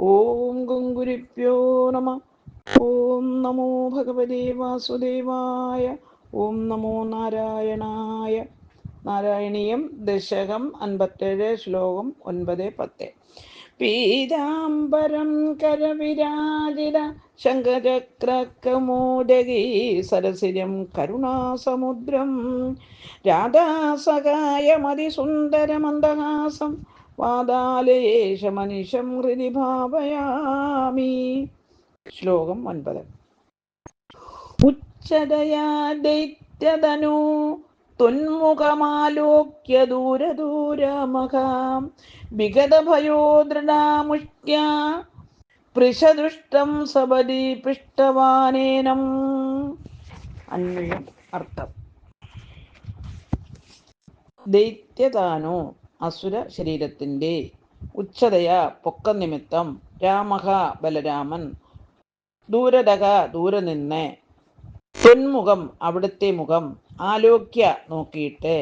ഓം ഗുങ്കുരിപ്യോ നമ. ഓം നമോ ഭഗവതേ വാസുദേവായ. ഓം നമോ നാരായണായ. നാരായണീയം ദശകം അൻപത്തേഴ് ശ്ലോകം ഒൻപത് പത്ത്. പീതാംബരം കരവിരാജിത ശങ്കചക്രകമോദകീ സരസിരം കരുണാസമുദ്രം. രാധാസഹായമതിസുന്ദരമന്ദഹാസം വാതാലയേശമനിശം ഹൃദി ഭാവയാമി. ശ്ലോകം ഒൻപത്. ഉച്ചതയാ ദൈത്യതനു തുന്മുഖമാലോക്യ ദൂരദൂരമഹാം വിഗതഭയോ ദൃഢാമുഷ്ട്യ പൃഷദുഷ്ടം പൃഷ്ടവാനേനം. അന്വയം അർത്ഥം. ദൈത്യതാനോ അസുര ശരീരത്തിന്റെ ഉച്ചതയ പൊക്ക നിമിത്തം രാമഹ ബലരാമൻ ദൂരതക ദൂരെ നിന്ന് തൊന്മുഖം അവിടുത്തെ മുഖം ആലോക്യ നോക്കിയിട്ട്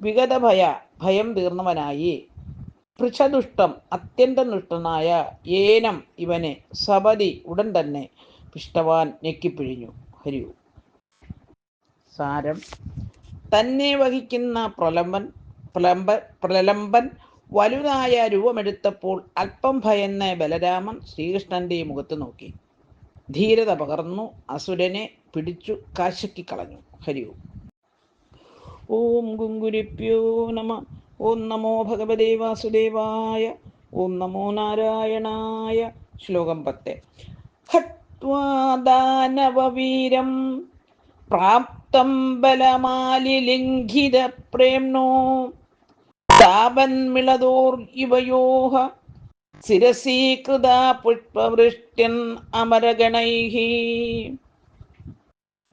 വിഗതഭയ ഭയം തീർന്നവനായി. പൃഷദുഷ്ടം അത്യന്തം ദുഷ്ടനായ ഏനം ഇവനെ സപതി ഉടൻ തന്നെ പിഷ്ടവാൻ ഞെക്കിപ്പിഴിഞ്ഞു. ഹരിയു. സാരം. തന്നെ വഹിക്കുന്ന പ്രലംബൻ പ്രലംബ പ്രലംബൻ വലുതായ രൂപമെടുത്തപ്പോൾ അല്പം ഭയന്ന ബലരാമൻ ശ്രീകൃഷ്ണന്റെ മുഖത്ത് നോക്കി. ധീരത പകർന്നു അസുരനെ പിടിച്ചു കാശക്കി കളഞ്ഞു ഹരിയോ. ഓം ഗുങ്കുരിപ്യോ നമ. ഓം നമോ ഭഗവതേ വാസുദേവായ. ഓം നമോ നാരായണായ. ശ്ലോകം പത്ത്. ഹത്വാദാനവീരം പ്രാപ്തം ബലമാലിലിംഘിത പ്രേംണോ താപന്മിളതോർ ഇവയോഹ ശിരസീകൃത പുഷ്പവൃഷ്ടിൻ അമരഗണൈഹി.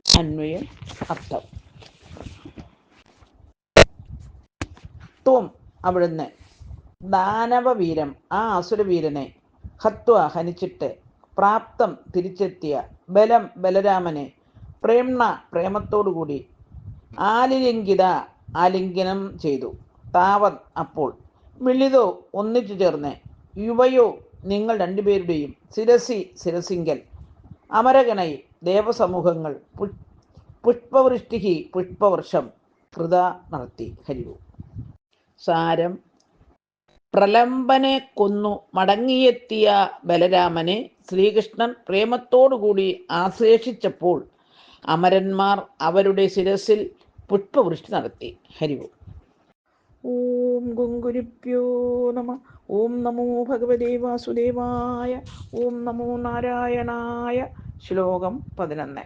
അന്വയം അർത്ഥം. ത്വം അവിടുന്ന് ദാനവവീരം ആ അസുരവീരനെ ഹത്വ ഹനിച്ചിട്ട് പ്രാപ്തം തിരിച്ചെത്തിയ ബലം ബലരാമനെ പ്രേംണ പ്രേമത്തോടുകൂടി ആലിലിംഗിത ആലിംഗനം ചെയ്തു. താവത് അപ്പോൾ മിളിതോ ഒന്നിച്ചു ചേർന്ന്. യുവയോ നിങ്ങൾ രണ്ടുപേരുടെയും സിരസി സിരസിങ്കൽ. അമരകനൈ ദേവസമൂഹങ്ങൾ പുഷ്പവൃഷ്ടിഹി പുഷ്പവർഷം കൃത നടത്തി. ഹരിവു സാരം. പ്രലംബനെ കൊന്നു മടങ്ങിയെത്തിയ ബലരാമനെ ശ്രീകൃഷ്ണൻ പ്രേമത്തോടുകൂടി ആശ്ലേഷിച്ചപ്പോൾ അമരന്മാർ അവരുടെ ശിരസിൽ പുഷ്പവൃഷ്ടി നടത്തി. ഹരിവു ഓം ഗുങ്കുരിപ്യോ നമ. ഓം നമോ ഭഗവതേ വാസുദേവായ. ഓം നമോ നാരായണായ. ശ്ലോകം പതിനൊന്ന്.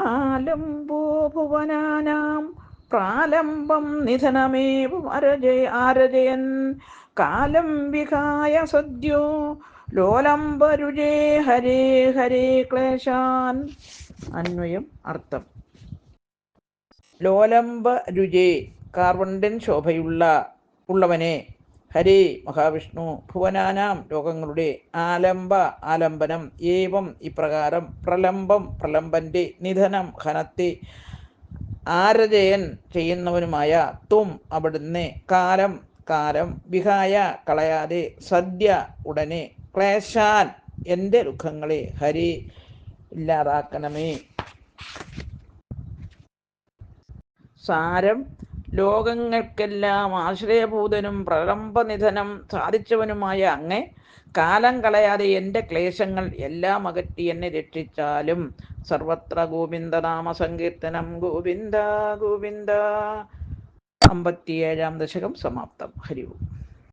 ആലംബോ ഭുവനാനാം പ്രാലംബം നിധനമേവ അരജയ ആരജയൻ. കാലം വിഹായ സദ്യോ. ലോലംബരുജേ ഹരേ ഹരേ ക്ലേശാൻ. അന്വയം അർത്ഥം. ലോലംബ രുചേ കാർവണ്ടൻ ശോഭയുള്ള ഉള്ളവനെ. ഹരേ മഹാവിഷ്ണു ഭുവനാനാം ലോകങ്ങളുടെ ആലംബ ആലംബനം. ഏവം ഇപ്രകാരം പ്രലംബം പ്രലംബന്റെ നിധനം ഹനത്തെ ആരജയൻ ചെയ്യുന്നവനുമായ തും അവിടുന്ന് കാലം കാലം വിഹായ കളയാതെ സദ്യ ഉടനെ ക്ലേശാൻ എന്റെ ദുഃഖങ്ങളെ ഹരി ഇല്ലാതാക്കണമേ. സാരം. ലോകങ്ങൾക്കെല്ലാം ആശ്രയഭൂതനും പ്രകമ്പനിധനം സാധിച്ചവനുമായ അങ്ങേ. കാലം കളയാതെ എന്റെ ക്ലേശങ്ങൾ എല്ലാം അകറ്റി എന്നെ രക്ഷിച്ചാലും സർവത്ര ഗോവിന്ദനാമ സങ്കീർത്തനം ഗോവിന്ദ ഗോവിന്ദ. അമ്പത്തിയേഴാം ദശകം സമാപ്തം. ഹരി ഓം.